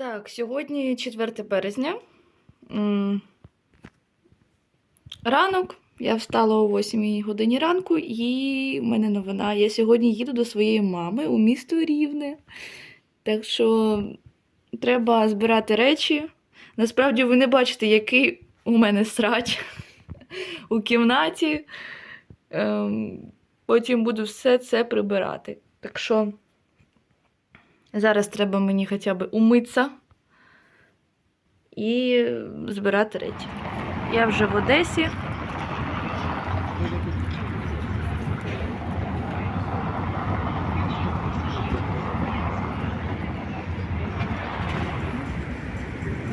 Так, сьогодні 4 березня. Ранок. Я встала о 8 годині ранку, і в мене новина. Я сьогодні їду до своєї мами у місто Рівне. Так що треба збирати речі. Насправді ви не бачите, який у мене срач у кімнаті. Ем, Потім буду все це прибирати. Так що зараз треба мені хоча б умитися і збирати речі. Я вже в Одесі.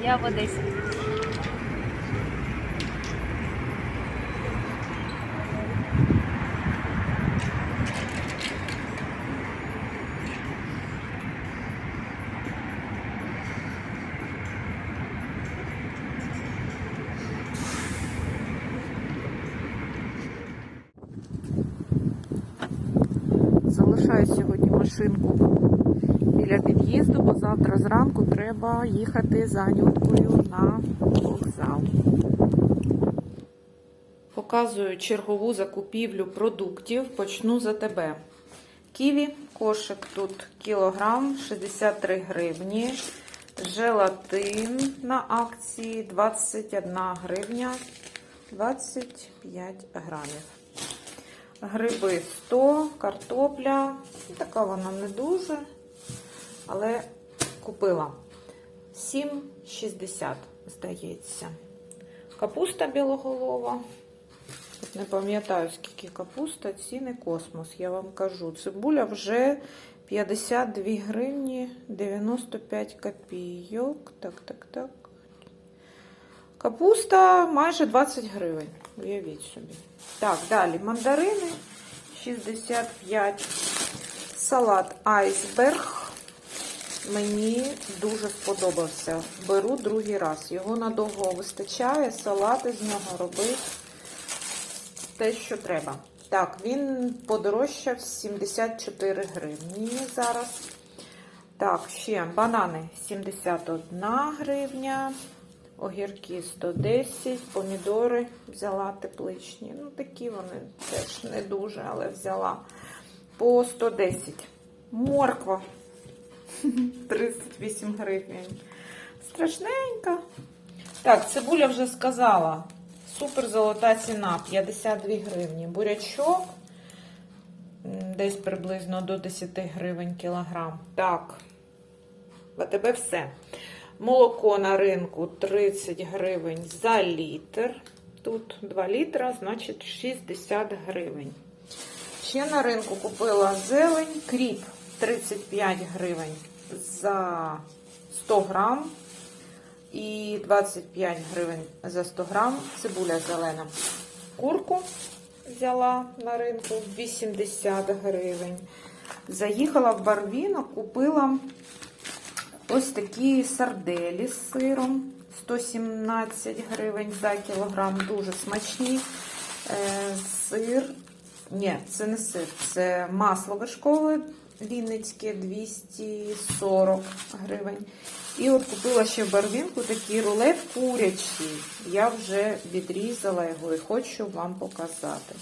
Я в Одесі. Залишаю сьогодні машинку біля під'їзду, бо завтра зранку треба їхати за нюткою на вокзал. Показую чергову закупівлю продуктів. Почну за тебе. Ківі, кошик тут кілограм 63 гривні. Желатин на акції 21 гривня 25 грамів. Гриби 100, картопля. Така вона не дуже, але купила 7,60, здається. Капуста білоголова. Не пам'ятаю, скільки капуста, ціни космос, я вам кажу. Цибуля вже 52 гривні 95 копійок. Так, так, так. Капуста майже 20 гривень. Уявіть собі. Так, далі мандарини 65. Салат айсберг. Мені дуже сподобався. Беру другий раз. Його надовго вистачає. Салати з нього робити те, що треба. Так, він подорожчав 74 гривні зараз. Так, ще банани 71 гривня. Огірки 110, помідори взяла тепличні. Ну, такі вони теж не дуже, але взяла по 110. Морква 38 гривень. Страшненька. Так, цибуля вже сказала. Супер золота ціна 52 гривні. Бурячок десь приблизно до 10 гривень кілограм. Так, в тебе все. Молоко на ринку 30 гривень за літр. Тут 2 літра, значить 60 гривень. Ще на ринку купила зелень, кріп 35 гривень за 100 грам. І 25 гривень за 100 грам цибуля зелена. Курку взяла на ринку 80 гривень. Заїхала в Барвіно, купила Ось такі сарделі з сиром 117 гривень за кілограм, дуже смачні. Е, Сир, ні, це не сир, це масло вершкове вінницьке 240 гривень. І от купила ще в барвінку такий рулет курячий. Я вже відрізала його і хочу вам показати.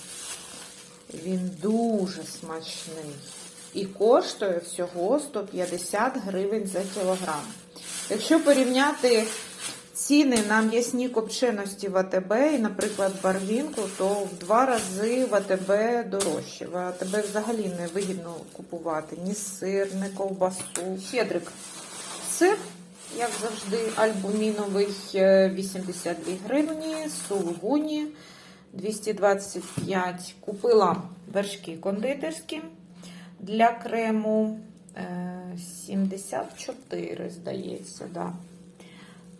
Він дуже смачний. І коштує всього 150 гривень за кілограм. Якщо порівняти ціни на м'ясні копченості в АТБ і, наприклад, барвінку, то в два рази в АТБ дорожче. В АТБ взагалі не вигідно купувати ні сир, ні ковбасу. Щедрик. Сир, як завжди, альбуміновий е, 82 гривні, сулугуні 225. Купила вершки кондитерські для крему е, 74, здається, да.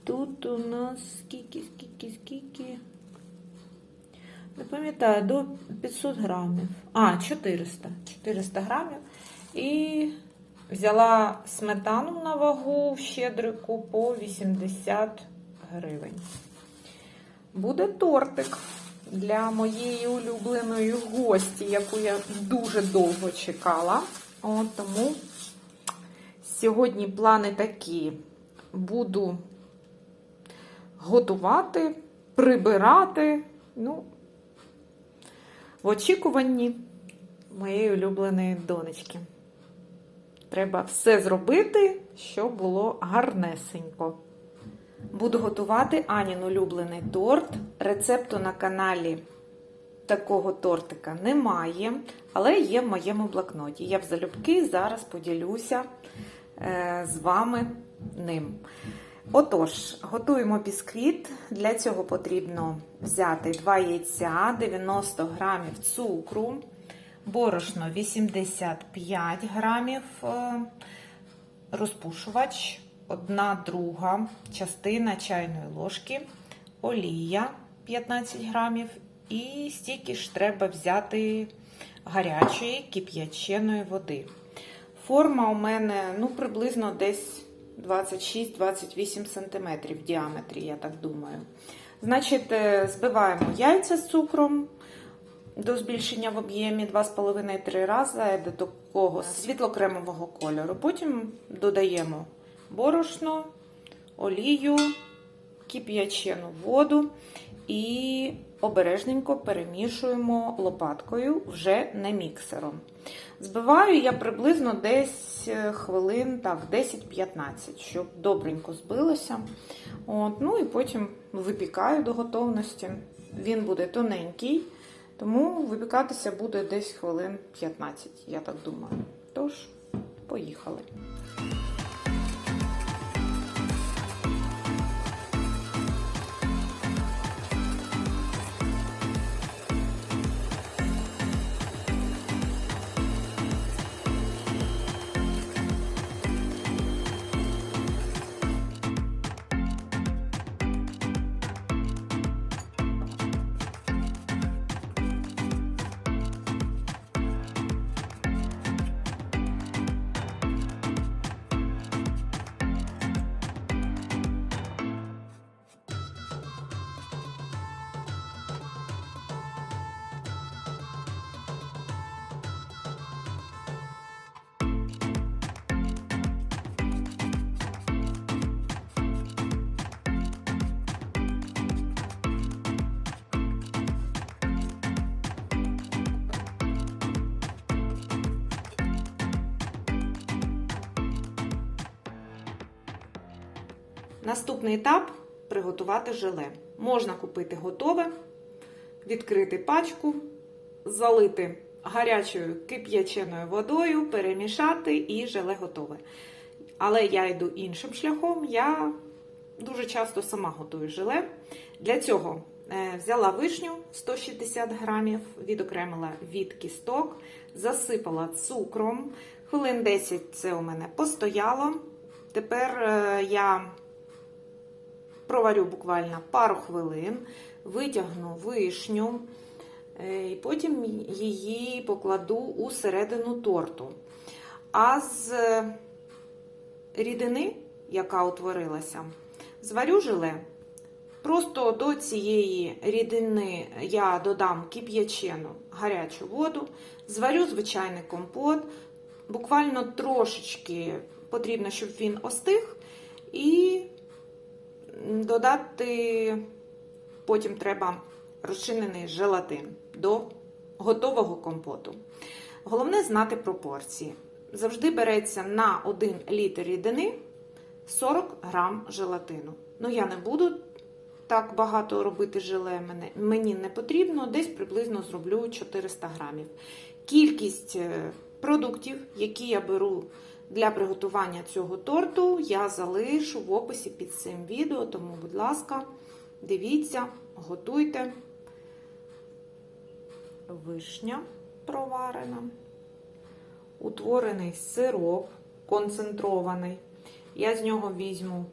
Тут у нас скільки, скільки, скільки. Не пам'ятаю, до 500 грамів. А, 400. 400 грамів. І взяла сметану на вагу в щедрику по 80 гривень. Буде тортик для моєї улюбленої гості, яку я дуже довго чекала. От, тому сьогодні плани такі. буду готувати, прибирати. Ну, в очікуванні моєї улюбленої донечки. Треба все зробити, щоб було гарнесенько. Буду готувати Анін улюблений торт. Рецепту на каналі такого тортика немає, але є в моєму блокноті. Я в залюбки зараз поділюся е, з вами ним. Отож, готуємо бісквіт. Для цього потрібно взяти 2 яйця, 90 грамів цукру, борошно 85 грамів, е, розпушувач, 1 друга частина чайної ложки, олія 15 грамів і стільки ж треба взяти гарячої кип'яченої води. Форма у мене ну, приблизно десь 26-28 см в діаметрі, я так думаю. Значить, е, збиваємо яйця з цукром до збільшення в об'ємі 2,5-3 рази до такого світло-кремового кольору. Потім додаємо борошно, олію, кип'ячену воду і обережненько перемішуємо лопаткою вже не міксером. Збиваю я приблизно десь е, хвилин так, 10-15, щоб добренько збилося. От, ну і потім випікаю до готовності. Він буде тоненький, тому випікатися буде десь хвилин 15, я так думаю. Тож, поїхали. Наступний етап приготувати желе. Можна купити готове, відкрити пачку, залити гарячою кип'яченою водою, перемішати і желе готове. Але я йду іншим шляхом. Я дуже часто сама готую желе. Для цього е, взяла вишню 160 грамів, відокремила від кісток, засипала цукром. Хвилин 10 це у мене постояло. Тепер е, я проварю буквально пару хвилин, витягну вишню, е, і потім її покладу у середину торту. А з рідини, яка утворилася, зварю желе. Просто до цієї рідини я додам кип'ячену гарячу воду, зварю звичайний компот, буквально трошечки потрібно, щоб він остиг, і додати потім треба розчинений желатин до готового компоту. Головне знати пропорції. Завжди береться на 1 літр рідини 40 грам желатину. Ну, я не буду так багато робити желе, мені не потрібно, десь приблизно зроблю 400 грамів. Кількість е, продуктів, які я беру для приготування цього торту я залишу в описі під цим відео, тому, будь ласка, дивіться, готуйте вишня проварена, утворений сироп концентрований. Я з нього візьму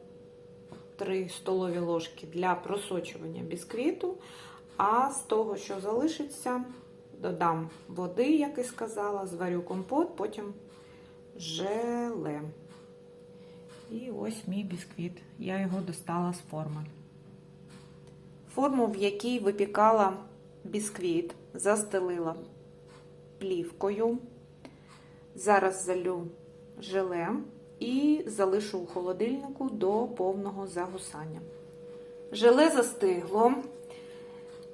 3 столові ложки для просочування бісквіту, а з того, що залишиться, додам води, як і сказала, зварю компот, потім желе. І ось мій бісквіт. Я його достала з форми. Форму, в якій випікала бісквіт, застелила плівкою. Зараз залю желе і залишу у холодильнику до повного загусання. Желе застигло.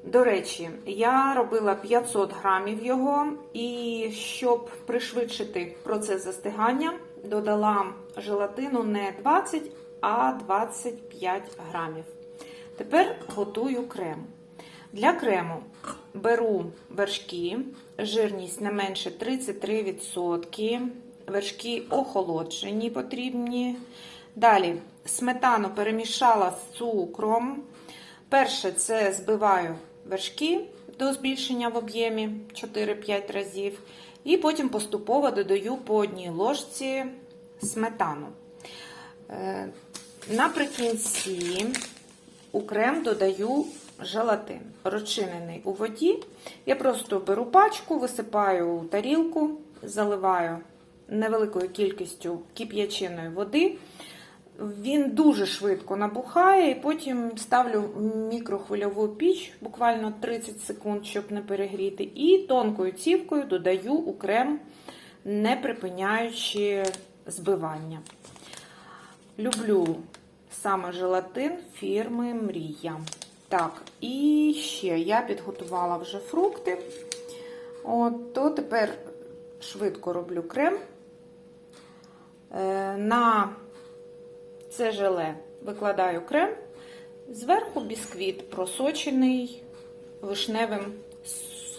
До речі, я робила 500 грамів його, і щоб пришвидшити процес застигання, додала желатину не 20, а 25 грамів. Тепер готую крем. Для крему беру вершки, жирність не менше 33%, вершки охолоджені потрібні. Далі сметану перемішала з цукром. Перше це збиваю вершки до збільшення в об'ємі 4-5 разів. І потім поступово додаю по одній ложці сметану. Е, Наприкінці у крем додаю желатин, розчинений у воді. Я просто беру пачку, висипаю у тарілку, заливаю невеликою кількістю кип'яченої води. Він дуже швидко набухає, і потім ставлю мікрохвильову піч буквально 30 секунд, щоб не перегріти. І тонкою цівкою додаю у крем, не припиняючи збивання. Люблю саме желатин фірми Мрія. Так, і ще я підготувала вже фрукти. От, то тепер швидко роблю крем. Е, На це желе викладаю крем, зверху бісквіт просочений вишневим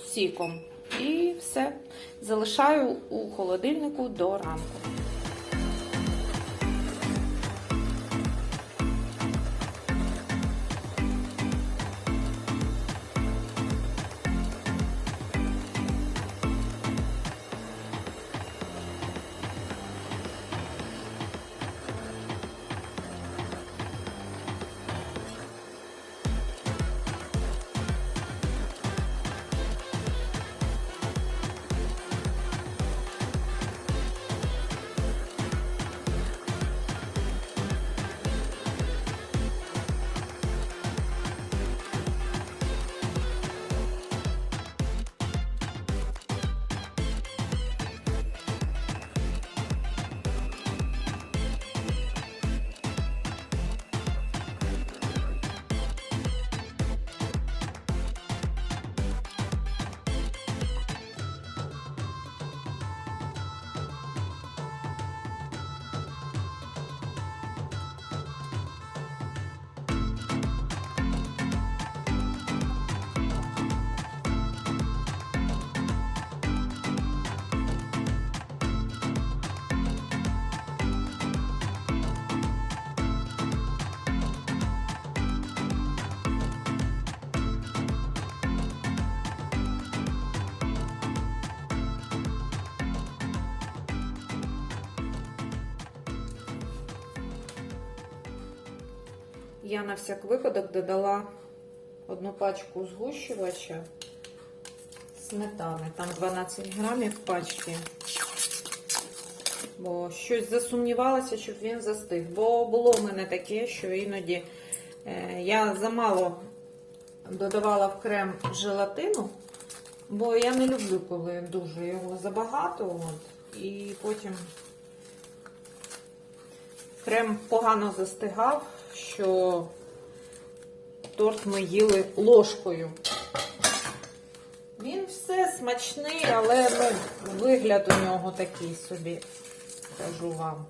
сіком. І все. Залишаю у холодильнику до ранку. Я на всяк випадок додала одну пачку згущувача сметани. Там 12 грамів в пачці. Бо щось засумнівалася, щоб він застиг. Бо було в мене таке, що іноді е, я замало додавала в крем желатину, бо я не люблю, коли дуже його забагато. От, і потім крем погано застигав, що торт ми їли ложкою. Він все смачний, але ну, вигляд у нього такий собі, кажу вам.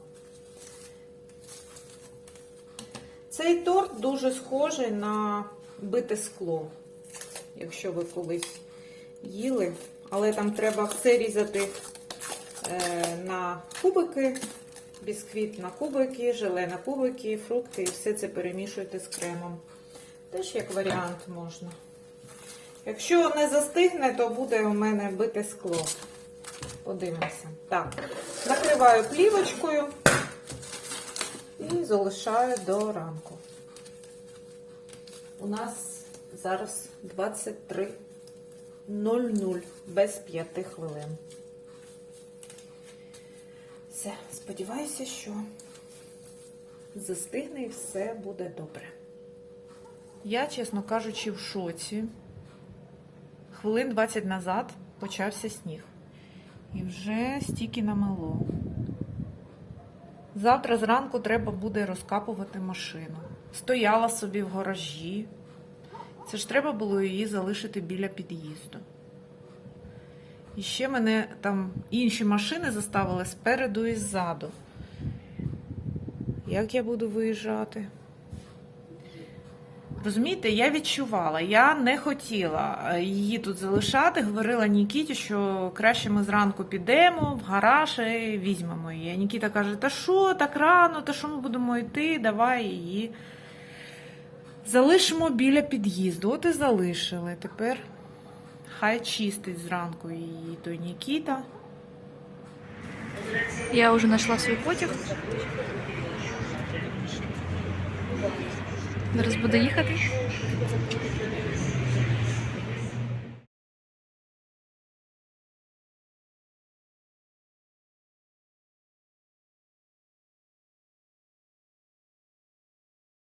Цей торт дуже схожий на бите скло, якщо ви колись їли, але там треба все різати е, на кубики, бісквіт на кубики, желе на кубики, фрукти і все це перемішуєте з кремом. Теж як варіант можна. Якщо не застигне, то буде у мене бите скло. Подивимося. Так, накриваю плівочкою і залишаю до ранку. У нас зараз 23.00 без 5 хвилин. Все, сподіваюся, що застигне і все буде добре. Я, чесно кажучи, в шоці. Хвилин 20 назад почався сніг. І вже стільки намело. Завтра зранку треба буде розкапувати машину. Стояла собі в гаражі. Це ж треба було її залишити біля під'їзду. І ще мене там інші машини заставили спереду і ззаду. Як я буду виїжджати? Розумієте, я відчувала, я не хотіла е, її тут залишати. Говорила Нікіті, що краще ми зранку підемо в гараж і візьмемо її. Нікіта каже: Та що, так рано, та що ми будемо йти? Давай її залишимо біля під'їзду. От і залишили. Тепер хай чистить зранку її той Нікіта. Я вже знайшла свій потяг. Зараз буду їхати.